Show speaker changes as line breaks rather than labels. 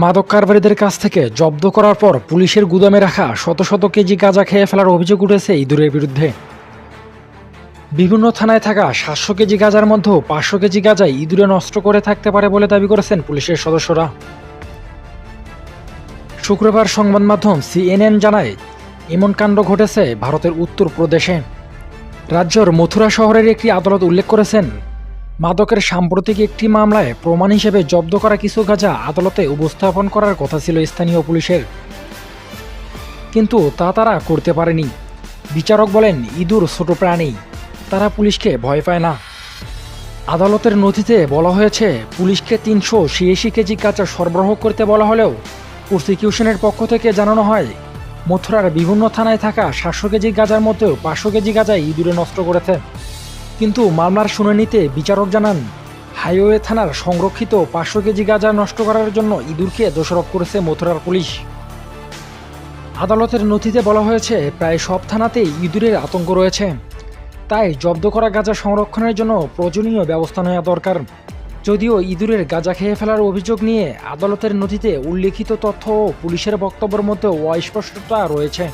মাদক কারবারিদের কাছ থেকে জব্দ করার পর পুলিশের গুদামে রাখা শত শত কেজি গাঁজা খেয়ে ফেলার অভিযোগ উঠেছে ইঁদুরের বিরুদ্ধে। বিভিন্ন থানায় থাকা সাতশো কেজি গাঁজার মধ্যেও পাঁচশো কেজি গাঁজাই ইঁদুরে নষ্ট করে থাকতে পারে বলে দাবি করেছেন পুলিশের সদস্যরা। শুক্রবার সংবাদ মাধ্যম সিএনএন জানায়, এমন কাণ্ড ঘটেছে ভারতের উত্তর প্রদেশে। রাজ্যের মথুরা শহরের একটি আদালত উল্লেখ করেছেন মাদকের সাম্প্রতিক একটি মামলায় প্রমাণ হিসেবে জব্দ করা কিছু গাঁজা আদালতে উপস্থাপন করার কথা ছিল স্থানীয় পুলিশের। কিন্তু তা তারা করতে পারেনি। বিচারক বলেন, ইঁদুর ছোট প্রাণী, তারা পুলিশকে ভয় পায় না। আদালতের নথিতে বলা হয়েছে, পুলিশকে তিনশো ছিয়াশি কেজি কাঁচা সরবরাহ করতে বলা হলেও প্রসিকিউশনের পক্ষ থেকে জানানো হয়, মথুরার বিভিন্ন থানায় থাকা সাতশো কেজি গাঁজার মধ্যেও পাঁচশো কেজি গাঁজাই ইঁদুরে নষ্ট করেছে কিন্তু মামলার শুনানিতে বিচারক জানান, হাইওয়ে থানার সংরক্ষিত পাঁচশো কেজি গাঁজা নষ্ট করার জন্য ইঁদুরকে দোষারোপ করেছে মথুরার পুলিশ। আদালতের নথিতে বলা হয়েছে, প্রায় সব থানাতেই ইঁদুরের আতঙ্ক রয়েছে। তাই জব্দ করা গাঁজা সংরক্ষণের জন্য প্রয়োজনীয় ব্যবস্থা নেওয়া দরকার। যদিও ইঁদুরের গাঁজা খেয়ে ফেলার অভিযোগ নিয়ে আদালতের নথিতে উল্লেখিত তথ্য ও পুলিশের বক্তব্যের মধ্যে অস্পষ্টতা রয়েছে।